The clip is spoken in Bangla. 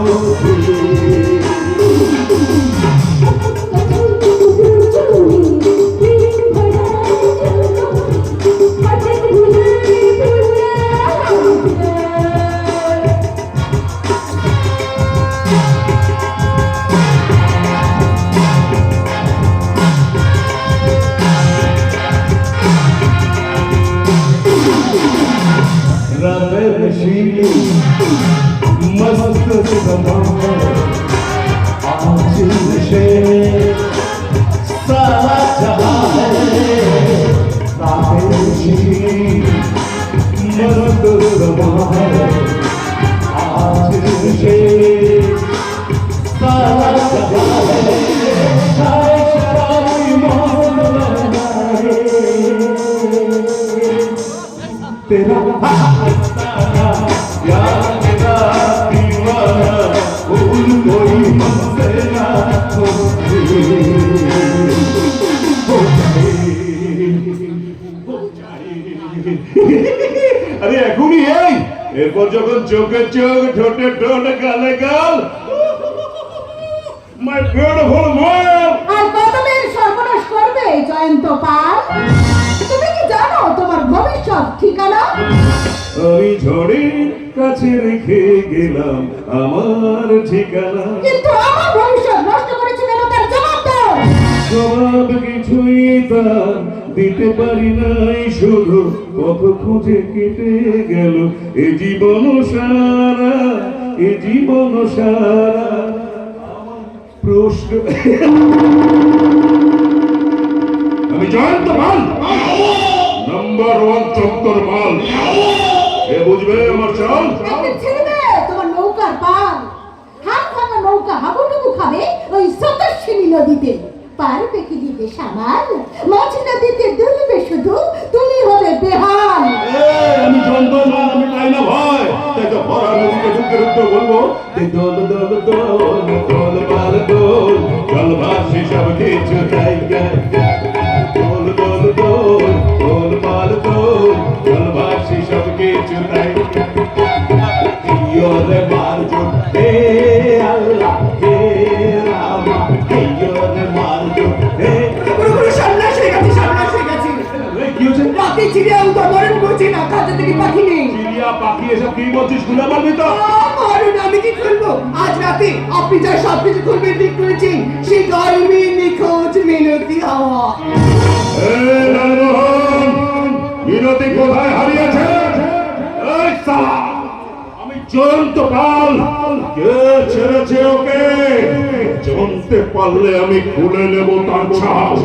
Rabbi you. आज से सारा जहां है राधेशी मर्द रमा है आज से सारा जहां है सारे शराबी मौन बनाए तेरा यार तेरा এরপর যখন চোখে চোখ ঠোঁটে ঠোঁট গালে গাল মাই বিউটিফুল আর কত মেয়ের সর্বনাশ করবে জয়ন্ত পাল। তুমি কি জানো তোমার ভবিষ্যৎ ঠিকানা? আমি ঝড়ের কাছে রেখে গেলাম আমার ঠিকানা। কিন্তু আমার জবাব কিছুই তার দিতে পারি নাই, শুধু কত খুঁজে কেটে গেল। এ জীবন সারা, এ জীবন সারা। প্রশ্ন আমি জয়ন্ত মাল নাম্বার ওয়ান চত্বর মাল এ বুঝবে আমার চাল? তোমার নৌকার পাল। হাত ভাঙা নৌকা হাবুডুবু খাবে ওই নদীতে। পারবে কি দিবে সামাল? মাঝ নদীতে দুলবে শুধু, তুমি হবে বেহাল। আমি জন্ত না আমি পাই না ভয়। তাই তো ভরা নদীকে যুদ্ধের উত্তর বলব। যে দোল দোল দোল দোল পাল দোল। জল ভাসি সব কিছু তাই দোল দোল দোল দোল পাল দোল। জল ভাসি সব কিছু তাই ইয়োরে মারজো হচ্ছে রাতে চিড়িয়া উঠা মরণ বুঝি না খাঁচা থেকে পাখি নেই। চিড়িয়া পাখি এসব কি বলছিস খুলে বলবি তো? মরণ আমি কি খুলবো আজ রাতে আপনি যা সব কিছু খুলবেন ঠিক করেছেন। সেই গরমে নিখোঁজ মিনতি হাওয়া। মিনতি কোথায় হারিয়েছে? আমি জয়ন্ত পাল। কে ছেড়েছে ওকে? জানতে পারলে আমি খুলে নেব তার ছাপ।